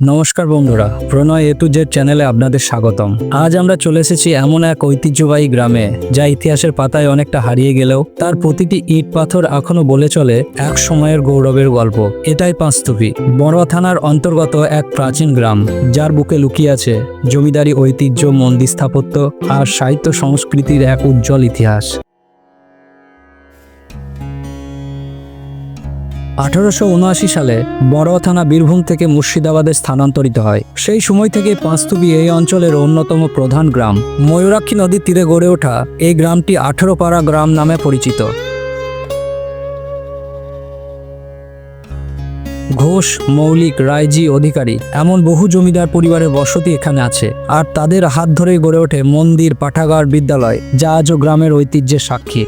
নমস্কার বন্ধুরা, প্রণয় এ to Z চ্যানেলে আপনাদের স্বাগতম। আজ আমরা চলে এসেছি এমন এক ঐতিহ্যবাহী গ্রামে, যা ইতিহাসের পাতায় অনেকটা হারিয়ে গেলেও তার প্রতিটি ইট পাথর এখনও বলে চলে এক সময়ের গৌরবের গল্প। এটাই পাঁচতুপি বড়ুয়া থানার অন্তর্গত এক প্রাচীন গ্রাম, যার বুকে লুকিয়ে আছে জমিদারি ঐতিহ্য, মন্দির স্থাপত্য আর সাহিত্য সংস্কৃতির এক উজ্জ্বল ইতিহাস। আঠারোশো উনআশি সালে বড়ুয়া থানা বীরভূম থেকে মুর্শিদাবাদে স্থানান্তরিত হয়। সেই সময় থেকে পাঁচতুবি এই অঞ্চলের অন্যতম প্রধান গ্রাম। ময়ূরাক্ষী নদীর তীরে গড়ে ওঠা এই গ্রামটি আঠারো পাড়া গ্রাম নামে পরিচিত। ঘোষ, মৌলিক রায়জি অধিকারী এমন বহু জমিদার পরিবারের বসতি এখানে আছে। আর তাদের হাত ধরেই গড়ে ওঠে মন্দির, পাঠাগার, বিদ্যালয়, যা আজও গ্রামের ঐতিহ্যের সাক্ষী।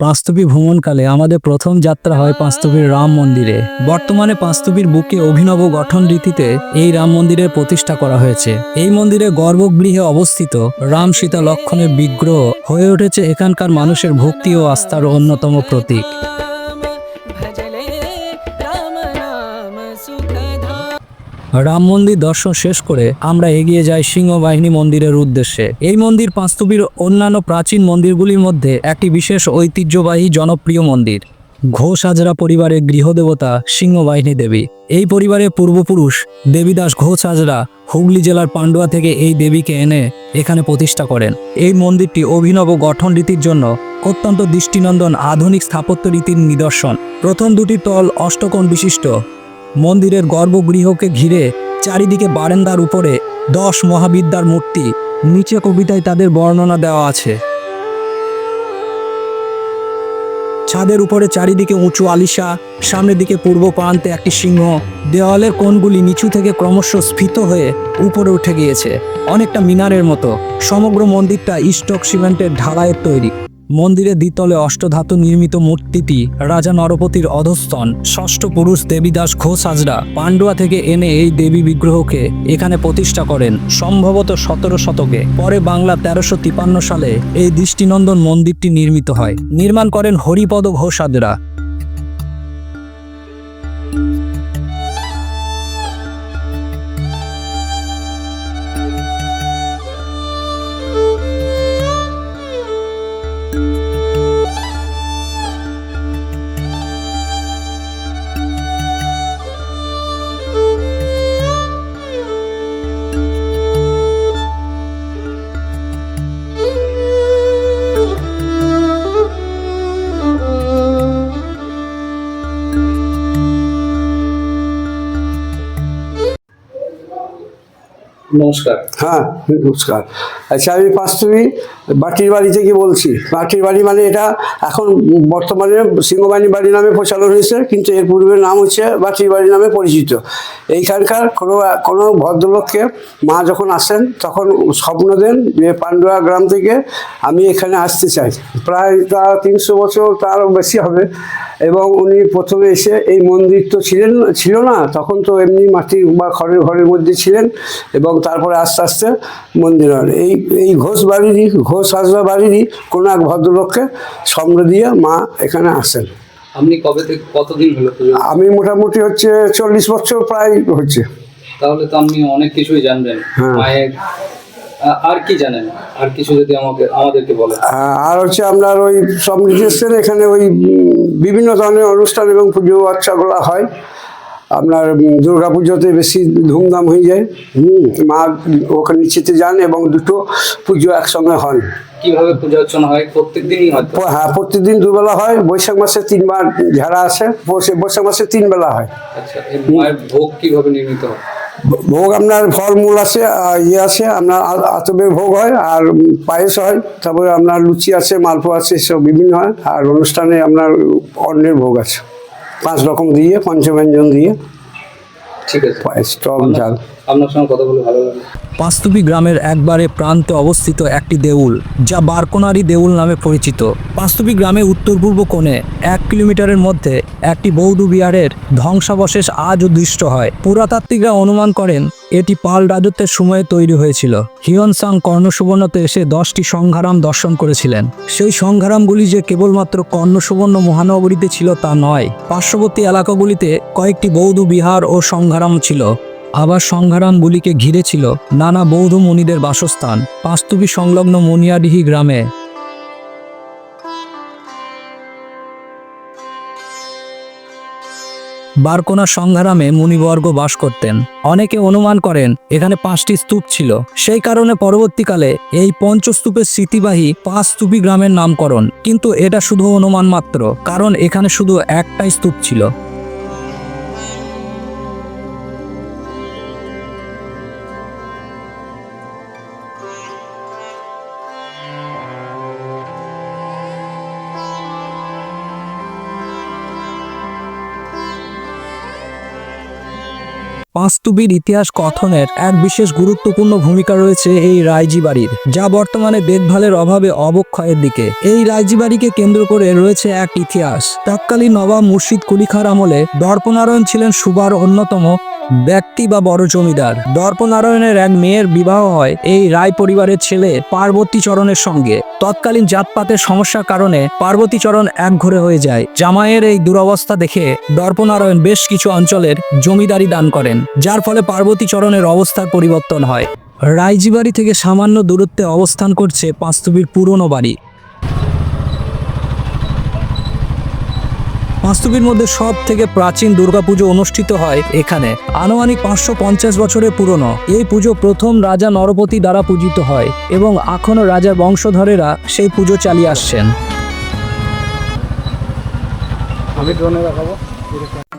পাঁচতুবি ভ্রমণকালে আমাদের প্রথম যাত্রা হয় পাঁচতুপির রাম মন্দিরে। বর্তমানে পাঁচতুপির বুকে অভিনব গঠন রীতিতে এই রাম মন্দিরের প্রতিষ্ঠা করা হয়েছে। এই মন্দিরে গর্ভগৃহে অবস্থিত রাম সীতা লক্ষণের বিগ্রহ হয়ে উঠেছে এখানকার মানুষের ভক্তি ও আস্থার অন্যতম প্রতীক। রাম মন্দির দর্শন শেষ করে আমরা এগিয়ে যাই সিংহবাহিনী মন্দিরের উদ্দেশ্যে। এই মন্দির পাঁচতুবির অন্যান্য প্রাচীন মন্দিরগুলির মধ্যে একটি বিশেষ ঐতিহ্যবাহী জনপ্রিয় মন্দির। ঘোষ হাজরা পরিবারের গৃহদেবতা সিংহবাহিনী দেবী। এই পরিবারের পূর্বপুরুষ দেবীদাস ঘোষ হাজরা হুগলি জেলার পান্ডুয়া থেকে এই দেবীকে এনে এখানে প্রতিষ্ঠা করেন। এই মন্দিরটি অভিনব গঠন রীতির জন্য অত্যন্ত দৃষ্টিনন্দন আধুনিক স্থাপত্য রীতির নিদর্শন। প্রথম দুটি তল অষ্টকোণ বিশিষ্ট। মন্দিরের গর্ভগৃহকে ঘিরে চারিদিকে বারান্দার উপরে দশ মহাবিদ্যার মূর্তি, নিচে কবিতায় তাদের বর্ণনা দেওয়া আছে। ছাদের উপরে চারিদিকে উঁচু আলিশা, সামনের দিকে পূর্ব প্রান্তে একটি সিংহ, দেওয়ালের কোণগুলি নিচু থেকে ক্রমশ স্ফীত হয়ে উপরে উঠে গিয়েছে। অনেকটা মিনারের মতো, সমগ্র মন্দিরটা ইস্টক সিমেন্টের ঢালাইয়ের তৈরি। মন্দিরের দ্বিতলে অষ্টধাতু নির্মিত মূর্তিটি রাজা নরপতির অধস্তন, ষষ্ঠ পুরুষ দেবীদাস ঘোষ হাজরা পাণ্ডুয়া থেকে এনে এই দেবী বিগ্রহকে এখানে প্রতিষ্ঠা করেন, সম্ভবত সতেরো শতকে। পরে বাংলা তেরোশো সালে এই দৃষ্টিনন্দন মন্দিরটি নির্মিত হয়। নির্মাণ করেন হরিপদ ঘোষ হাজরা। নমস্কার। হ্যাঁ নমস্কার। আচ্ছা আমি পাঁচতুবি বাটির বাড়ি থেকে বলছি। বাটির বাড়ি মানে এটা এখন বর্তমানে সিংহবাহিনী বাড়ি নামে প্রচলন হয়েছে, কিন্তু এর পূর্বের নাম হচ্ছে বাটির বাড়ি নামে পরিচিত। এইখানকার কোনো কোনো ভদ্রলোককে মা যখন আসেন, তখন স্বপ্ন দেন যে পান্ডুয়া গ্রাম থেকে আমি এখানে আসতে চাই। প্রায় তা তিনশো বছর তারও বেশি হবে। এবং উনি প্রথমে এসে এই মন্দির তো ছিলেন ছিল না তখন তো এমনি মাটি বা খড়ের ঘরের মধ্যে ছিলেন এবং তারপরে আস্তে আস্তে মন্দির হন এই এই ঘোষ বাড়িরই ঘোষ হাজরা বাড়িরই কোনো এক ভদ্রলোককে স্বপ্ন দিয়ে মা এখানে আসেন। আপনি কবে থেকে কতদিন হলো আমি মোটামুটি হচ্ছে চল্লিশ বছর প্রায় হচ্ছে। তাহলে তো আপনি অনেক কিছুই জানবেন। হ্যাঁ। মায়ের আর কি জানেন? আর কিছু যদি আমাকে আমাদেরকে বলেন। আর হচ্ছে আপনার ওই সব নিজস্বের এখানে ওই বিভিন্ন ধরনের অনুষ্ঠান এবং পুজো বাচ্চাগুলো হয়। আপনার দুর্গা পুজোতে বেশি ধুমধাম হয়ে যায়। হুম। মা ওখানে নিচেতে যান এবং দুটো পুজো একসঙ্গে হন। কীভাবে পূজা অর্চনা হয়? প্রত্যেক দিনই হয় হ্যাঁ প্রত্যেকদিন দুবেলা হয়। বৈশাখ মাসে তিনবার ঝাড়া আসে। বৈশাখ মাসে তিন বেলা হয়। আচ্ছা মায়ের ভোগ কীভাবে নির্মিত হয়? ভোগ আপনার ফলমূল আছে ইয়ে আছে আপনার আতবের ভোগ হয় আর পায়েস হয় তারপরে আপনার লুচি আছে মালপো আছে সব বিভিন্ন হয় আর অনুষ্ঠানে আপনার অন্যের ভোগ আছে। পাঁচ রকম দিয়ে পঞ্চব্যঞ্জন দিয়ে ঠিক আছে। পায়েস টক ঝাল আপনার সঙ্গে কথা বলে ভালো লাগল। পাস্তুবি গ্রামের একবারে প্রান্তে অবস্থিত একটি দেউল, যা বারকোনারি দেউল নামে পরিচিত। পাস্তুবি গ্রামে উত্তর পূর্ব কোণে এক কিলোমিটারের মধ্যে একটি বৌদ্ধ বিহারের ধ্বংসাবশেষ আজও দৃষ্ট হয়। পুরাতাত্ত্বিকরা অনুমান করেন, এটি পাল রাজত্বের সময়ে তৈরি হয়েছিল। হিয়ন সাং কর্ণসুবর্ণতে এসে দশটি সংঘারাম দর্শন করেছিলেন। সেই সংঘারামগুলি যে কেবলমাত্র কর্ণসুবর্ণ মহানগরীতে ছিল তা নয়। পার্শ্ববর্তী এলাকাগুলিতে কয়েকটি বৌদ্ধ বিহার ও সংঘারাম ছিল। আবার সংঘারামগুলিকে ঘিরে ছিল নানা বৌদ্ধ মুনিদের বাসস্থান, পাস্তুবি সংলগ্ন মুনিয়াডিহি গ্রামে। বারকোনা সংঘারামে মুনিবর্গ বাস করতেন। অনেকে অনুমান করেন, এখানে পাঁচটি স্তূপ ছিল। সেই কারণে পরবর্তীকালে এই পঞ্চস্তূপের স্মৃতিবাহী পাঁচ স্তূপী গ্রামের নামকরণ। কিন্তু এটা শুধু অনুমান মাত্র, কারণ এখানে শুধু একটাই স্তূপ ছিল। পাঁচতুবির ইতিহাস কথনের এক বিশেষ গুরুত্বপূর্ণ ভূমিকা রয়েছে এই রায়জি বাড়ির, যা বর্তমানে দেখভালের অভাবে অবক্ষয়ের দিকে। এই রায়জি বাড়িকে কেন্দ্র করে রয়েছে এক ইতিহাস। তৎকালীন নবাব মুর্শিদ কুলিখার আমলে দর্পনারায়ণ ছিলেন সুবার অন্যতম ব্যক্তি বা বড় জমিদার। দর্পনারায়ণের এক মেয়ের বিবাহ হয় এই রায় পরিবারের ছেলে পার্বতী চরণের সঙ্গে। তৎকালীন জাতপাতের সমস্যার কারণে পার্বতী চরণ একঘরে হয়ে যায়। জামাইয়ের এই দুরবস্থা দেখে দর্পনারায়ণ বেশ কিছু অঞ্চলের জমিদারি দান করেন, যার ফলে পার্বতী চরণের অবস্থার পরিবর্তন হয়। রায়জি বাড়ি থেকে সামান্য দূরত্বে অবস্থান করছে পাঁচতুবির পুরনো বাড়ি। পাঁচতুবির মধ্যে সব থেকে প্রাচীন দুর্গাপুজো অনুষ্ঠিত হয় এখানে। আনুমানিক পাঁচশো পঞ্চাশ বছরের পুরনো। এই পুজো প্রথম রাজা নরপতি দ্বারা পূজিত হয় এবং এখনও রাজার বংশধরেরা সেই পুজো চালিয়ে আসছেন।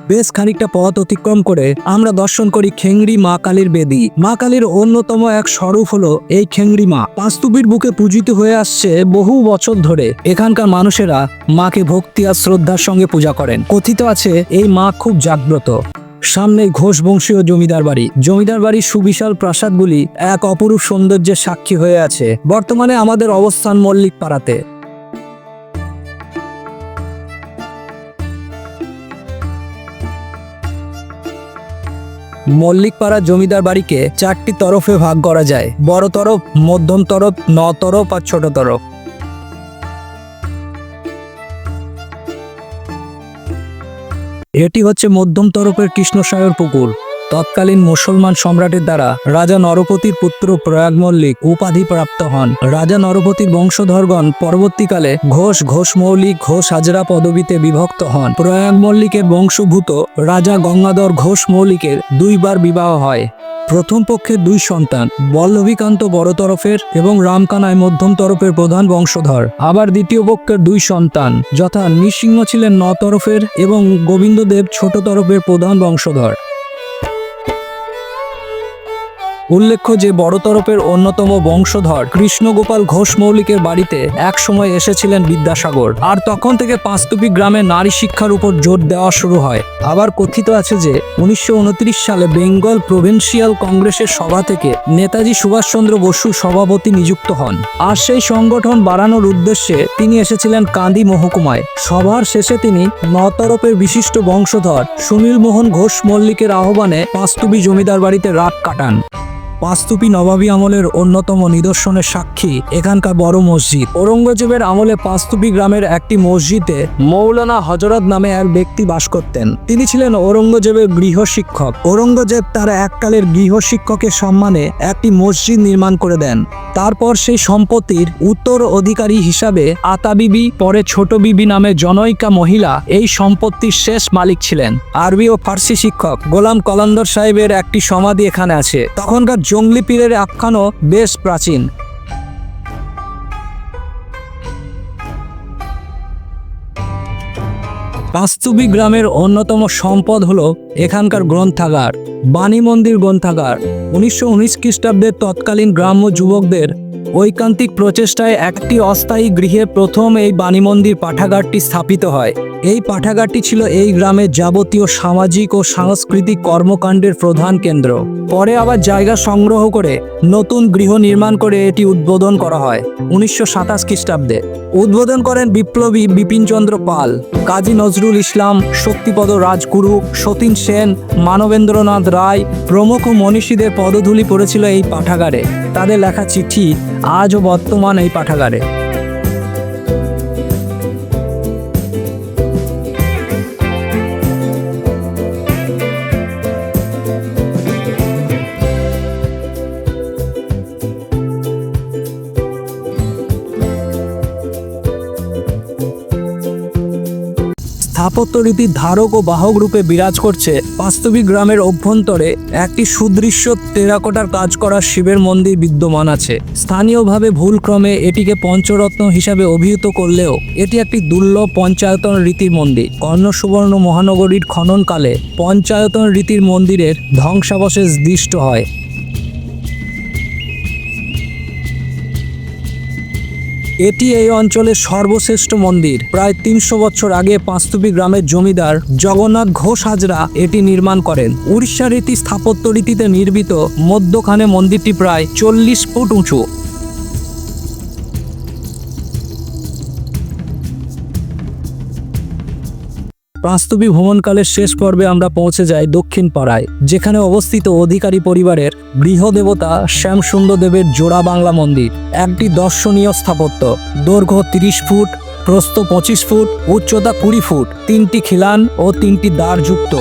বেশ খানিকটা পথ অতিক্রম করে আমরা দর্শন করি খেংরি মা কালীর বেদি। মা কালীর অন্যতম এক স্বরূপ হলো এই খেংরি মা। পাস্তুবির বুকে পূজিত হয়ে আসছে বহু বছর ধরে। এখানকার মানুষেরা মাকে ভক্তি আর শ্রদ্ধার সঙ্গে পূজা করেন। কথিত আছে এই মা খুব জাগ্রত। সামনে ঘোষ বংশীয় জমিদার বাড়ি। জমিদার বাড়ির সুবিশাল প্রাসাদগুলি এক অপরূপ সৌন্দর্যের সাক্ষী হয়ে আছে। বর্তমানে আমাদের অবস্থান মল্লিক পাড়াতে মল্লিকপাড়া জমিদার বাড়িকে চারটি তরফে ভাগ করা যায়। বড় তরফ, মধ্যম তরফ ন তরফ আর ছোট তরফ। এটি হচ্ছে মধ্যম তরফের কৃষ্ণসায়র পুকুর। তৎকালীন মুসলমান সম্রাটের দ্বারা রাজা নরপতির পুত্র প্রয়াগ মল্লিক উপাধি প্রাপ্ত হন। রাজা নরপতির বংশধরগণ পরবর্তীকালে ঘোষ ঘোষ মৌলিক, ঘোষ হাজরা পদবীতে বিভক্ত হন। প্রয়াগ মল্লিকের বংশভূত রাজা গঙ্গাধর ঘোষ মৌলিকের দুইবার বিবাহ হয়। প্রথম পক্ষের দুই সন্তান, বল্লভীকান্ত বড় তরফের এবং রামকানায় মধ্যম তরফের প্রধান বংশধর। আবার দ্বিতীয় পক্ষের দুই সন্তান, যথা নৃসিংহ ছিলেন ন তরফের এবং গোবিন্দদেব ছোট তরফের প্রধান বংশধর। উল্লেখ্য যে বড় তরফের অন্যতম বংশধর কৃষ্ণগোপাল ঘোষ মৌলিকের বাড়িতে এক সময় এসেছিলেন বিদ্যাসাগর। আর তখন থেকে পাঁচতুপি গ্রামে নারী শিক্ষার উপর জোর দেওয়া শুরু হয়। আবার কথিত আছে যে, উনিশশো উনত্রিশ সালে বেঙ্গল প্রভিন্সিয়াল কংগ্রেসের সভা থেকে নেতাজি সুভাষচন্দ্র বসু সভাপতি নিযুক্ত হন। আর সেই সংগঠন বাড়ানোর উদ্দেশ্যে তিনি এসেছিলেন কান্দি মহকুমায়। সভার শেষে তিনি নতরপের বিশিষ্ট বংশধর সুনীল মোহন ঘোষ মল্লিকের আহ্বানে পাঁচতুবি জমিদার বাড়িতে রাত কাটান। পাঁচতুপি নবাবী আমলের অন্যতম নিদর্শনের সাক্ষী এখানকার বড় মসজিদ। ঔরঙ্গজেবের আমলে পাঁচতুপি গ্রামের একটি মসজিদে মৌলানা হজরত নামে এক ব্যক্তি বাস করতেন। তিনি ছিলেন ঔরঙ্গজেবের গৃহ শিক্ষক। ঔরঙ্গজেব তার এককালের গৃহ শিক্ষকের সম্মানে একটি মসজিদ নির্মাণ করে দেন। তারপর সেই সম্পত্তির উত্তর অধিকারী হিসাবে আতা বিবি পরে ছোট বিবি নামে জনৈকা মহিলা এই সম্পত্তির শেষ মালিক ছিলেন। আরবি ও ফার্সি শিক্ষক গোলাম কলন্দর সাহেবের একটি সমাধি এখানে আছে। তখনকার জঙ্গলি পীরের আখ্যানও বেশ প্রাচীন। পাস্তুবি গ্রামের অন্যতম সম্পদ হল এখানকার গ্রন্থাগার, বাণী মন্দির গ্রন্থাগার। উনিশশো উনিশ খ্রিস্টাব্দের তৎকালীন গ্রাম্য যুবকদের ঐকান্তিক প্রচেষ্টায় একটি অস্থায়ী গৃহে প্রথম এই বাণীমন্দির পাঠাগারটি স্থাপিত হয়। এই পাঠাগারটি ছিল এই গ্রামের যাবতীয় সামাজিক ও সাংস্কৃতিক কর্মকাণ্ডের প্রধান কেন্দ্র। পরে আবার জায়গা সংগ্রহ করে নতুন গৃহ নির্মাণ করে এটি উদ্বোধন করা হয় উনিশশো সাতাশ খ্রিস্টাব্দে। উদ্বোধন করেন বিপ্লবী বিপিনচন্দ্র পাল, কাজী নজরুল ইসলাম, শক্তিপদ রাজগুরু, সতীন সেন, মানবেন্দ্রনাথ রায়, প্রমুখ মনীষীদের পদধূলি পড়েছিল এই পাঠাগারে। তাদের লেখা চিঠি আজও বর্তমান এই পাঠাগারে। স্থাপত্য রীতির ধারক ও বাহক রূপে বিরাজ করছে বাস্তবিক গ্রামের অভ্যন্তরে একটি সুদৃশ্য টেরাকোটার কাজ করা শিবের মন্দির বিদ্যমান আছে। স্থানীয়ভাবে ভুলক্রমে এটিকে পঞ্চরত্ন হিসাবে অভিহিত করলেও এটি একটি দুর্লভ পঞ্চায়তন রীতির মন্দির। কর্ণ সুবর্ণ মহানগরীর খননকালে পঞ্চায়তন রীতির মন্দিরের ধ্বংসাবশেষ দৃষ্ট হয়। এটি এই অঞ্চলের সর্বশ্রেষ্ঠ মন্দির। প্রায় তিনশো বছর আগে পাঁচতুপি গ্রামের জমিদার জগন্নাথ ঘোষ হাজরা এটি নির্মাণ করেন। উড়িষ্যা রীতি স্থাপত্য রীতিতে নির্মিত, মধ্যখানে মন্দিরটি প্রায় চল্লিশ ফুট উঁচু। পাঁচতুবি ভ্রমণকালের শেষ পর্বে আমরা পৌঁছে যাই দক্ষিণ পাড়ায়, যেখানে অবস্থিত অধিকারী পরিবারের গৃহদেবতা শ্যামসুন্দর দেবের জোড়া বাংলা মন্দির, একটি দর্শনীয় স্থাপত্য। দৈর্ঘ্য তিরিশ ফুট, প্রস্থ পঁচিশ ফুট, উচ্চতা কুড়ি ফুট, তিনটি খিলান ও তিনটি দ্বারযুক্ত।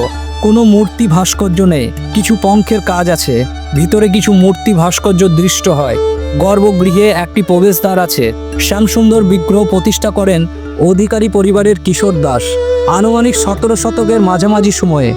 কোনো মূর্তি ভাস্কর্য নেই, কিছু পঙ্খের কাজ আছে, ভিতরে কিছু মূর্তি ভাস্কর্য দৃষ্ট হয়। গর্ভগৃহে একটি প্রবেশদ্বার আছে। শ্যামসুন্দর বিগ্রহ প্রতিষ্ঠা করেন অধিকারী পরিবারের কিশোর দাস। আনুমানিক সতেরো শতকের মাঝামাঝি সময়ে।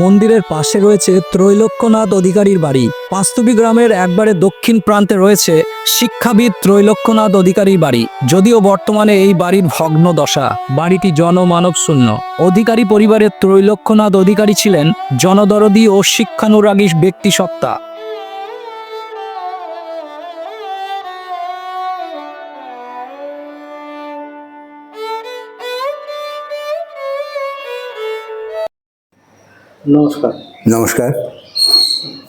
মন্দিরের পাশে রয়েছে ত্রৈলক্যনাথ অধিকারীর বাড়ি। পাঁচতুবি গ্রামের একবারে দক্ষিণ প্রান্তে রয়েছে শিক্ষাবিদ ত্রৈলক্যনাথ অধিকারীর বাড়ি, যদিও বর্তমানে এই বাড়ির ভগ্ন দশা। বাড়িটি জনমানব শূন্য। অধিকারী পরিবারের ত্রৈলক্যনাথ অধিকারী ছিলেন জনদরদী ও শিক্ষানুরাগী ব্যক্তিসত্তা। নমস্কার। নমস্কার।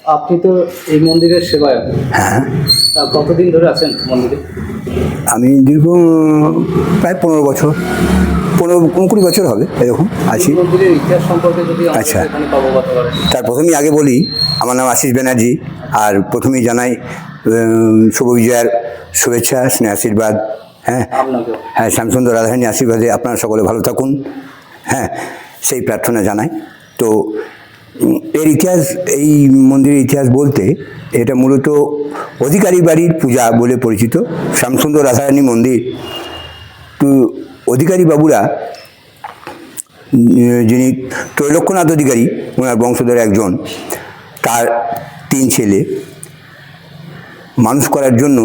আপনি তো এই মন্দিরের সেবায়ক। হ্যাঁ। তা কতদিন ধরে আছেন মন্দিরে? আমি দীর্ঘ প্রায় পনেরো বছর। পনেরো কুড়ি বছর হবে এরকম আছি। আচ্ছা। তার প্রথমেই আগে বলি আমার নাম আশিস ব্যানার্জি আর প্রথমেই জানাই শুভ বিজয়ার শুভেচ্ছা স্নেহ আশীর্বাদ হ্যাঁ। হ্যাঁ শ্যামসুন্দর রাধারানী আশীর্বাদে আপনারা সকলে ভালো থাকুন হ্যাঁ সেই প্রার্থনা জানাই। তো এর ইতিহাস, এই মন্দিরের ইতিহাস বলতে এটা মূলত অধিকারী বাড়ির পূজা বলে পরিচিত। শ্যামসুন্দর রাধারানী মন্দির। তো অধিকারী বাবুরা যিনি ত্রৈলক্যনাথ অধিকারী ওনার বংশধর একজন, তার তিন ছেলে। মানুষ করার জন্য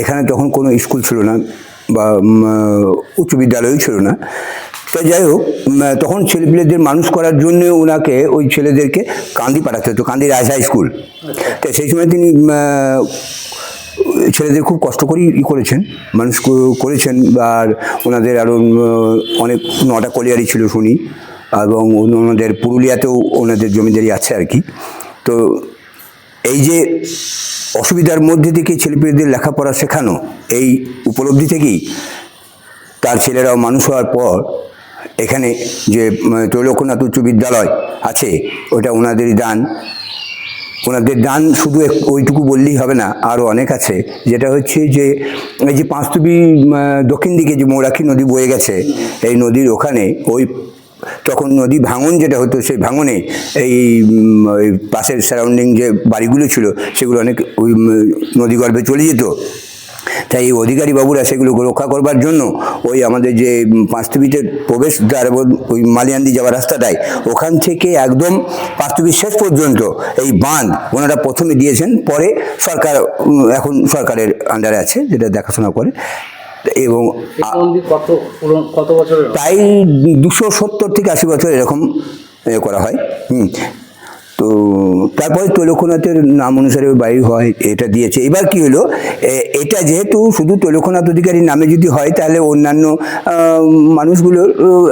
এখানে তখন কোনো স্কুল ছিল না বা উচ্চ বিদ্যালয়ও ছিল না। তো যাই হোক তখন ছেলেপিলেদের মানুষ করার জন্য ওনাকে ওই ছেলেদেরকে কান্দি পাঠাতে হতো, কান্দি রাজ হাই স্কুল। তো সেই সময় তিনি ছেলেদের খুব কষ্ট করেই ই করেছেন মানুষ করেছেন আর ওনাদের আরও অনেক, নটা কলিয়ারি ছিল শুনি, এবং ওনাদের পুরুলিয়াতেও ওনাদের জমিদারি আছে আর কি। তো এই যে অসুবিধার মধ্যে থেকে ছেলেপেলেদের লেখাপড়া শেখানো এই উপলব্ধি থেকেই, তার ছেলেরাও মানুষ হওয়ার পর এখানে যে উম, উচ্চ বিদ্যালয় আছে ওটা ওনাদেরই দান। ওনাদের দান শুধু ওইটুকু বললেই হবে না আরও অনেক আছে। যেটা হচ্ছে যে এই যে পাঁচতুবি দক্ষিণ দিকে যে মৌরাক্ষী নদী বয়ে গেছে এই নদীর ওখানে ওই তখন নদী ভাঙন যেটা হতো সেই ভাঙনে এই পাশের সারাউন্ডিং যে বাড়িগুলো ছিল সেগুলো অনেক ওই নদীগর্ভে চলে যেত। তাই এই অধিকারী বাবুরা সেগুলো রক্ষা করবার জন্য ওই আমাদের যে উম, পাঁচতুবিতে প্রবেশ দ্বার এবং ওই মালিয়ান্দি যাওয়ার রাস্তাটায় ওখান থেকে একদম পাঁচতুবির শেষ পর্যন্ত এই বাঁধ ওনারা প্রথমে দিয়েছেন পরে সরকার এখন সরকারের আন্ডারে আছে যেটা দেখাশোনা করে। এবং প্রায় দুশো সত্তর থেকে আশি বছর এরকম এ করা হয়। হুম। তো তারপরে তৈলক্ষনাথের নাম অনুসারে বাড়ি হয়, এটা দিয়েছে। এবার কি হলো? এটা যেহেতু শুধু তৈলক্ষনাথ অধিকারীর নামে যদি হয়, তাহলে অন্যান্য মানুষগুলো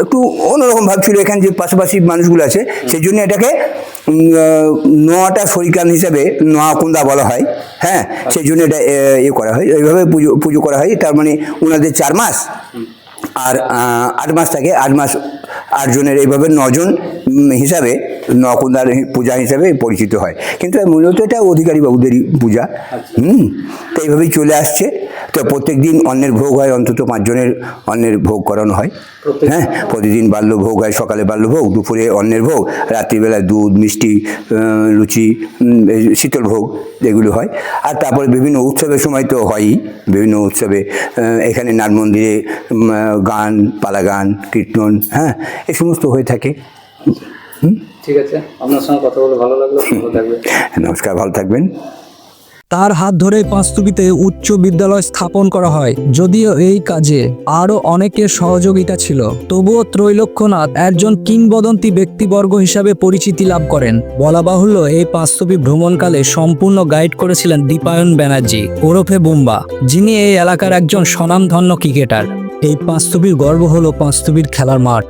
একটু অন্যরকম ভাবছিল এখানে যে পাশাপাশি মানুষগুলো আছে। সেই জন্য এটাকে নোয়াটা শরিকান হিসাবে নোয়া নোয়াকুন্দা বলা হয়। হ্যাঁ সেই জন্য এটা ইয়ে করা হয়। এইভাবে পুজো পুজো করা হয়। তার মানে ওনাদের চার মাস। আর আট মাস থাকে। আট মাস, আটজনের এইভাবে নজন হিসাবে নকুন্দার পূজা হিসাবে পরিচিত হয়। কিন্তু মূলত এটা অধিকারী বাবুদেরই পূজা। হুম? তো এইভাবেই চলে আসছে। তো প্রত্যেক দিন অন্যের ভোগ হয় অন্তত পাঁচজনের অন্যের ভোগ করানো হয়। হ্যাঁ? প্রতিদিন বাল্য ভোগ হয় সকালে বাল্য ভোগ দুপুরে অন্যের ভোগ রাত্রিবেলা দুধ মিষ্টি লুচি শীতল ভোগ এগুলো হয়। আর তারপরে বিভিন্ন উৎসবের সময় তো হয়ই। বিভিন্ন উৎসবে এখানে নাট মন্দিরে গান পালা গান কীর্তন হ্যাঁ? এ সমস্ত হয়ে থাকে। ঠিক আছে আপনার সঙ্গে কথা বলে ভালো লাগল ভালো থাকবে নমস্কার ভালো থাকবেন। তার হাত ধরে পাঁচতুবিতে উচ্চ বিদ্যালয় স্থাপন করা হয় যদিও এই কাজে আরও অনেকের সহযোগিতা ছিল। তবুও ত্রৈলক্ষ্যনাথ একজন কিংবদন্তি ব্যক্তিবর্গ হিসাবে পরিচিতি লাভ করেন। বলা বাহুল্য এই পাঁচতুবি ভ্রমণকালে সম্পূর্ণ গাইড করেছিলেন দীপায়ন ব্যানার্জি ওরফে বুম্বা যিনি এই এলাকার একজন স্বনামধন্য ক্রিকেটার। এই পাঁচতুবির গর্ব হল পাঁচতুবির খেলার মাঠ।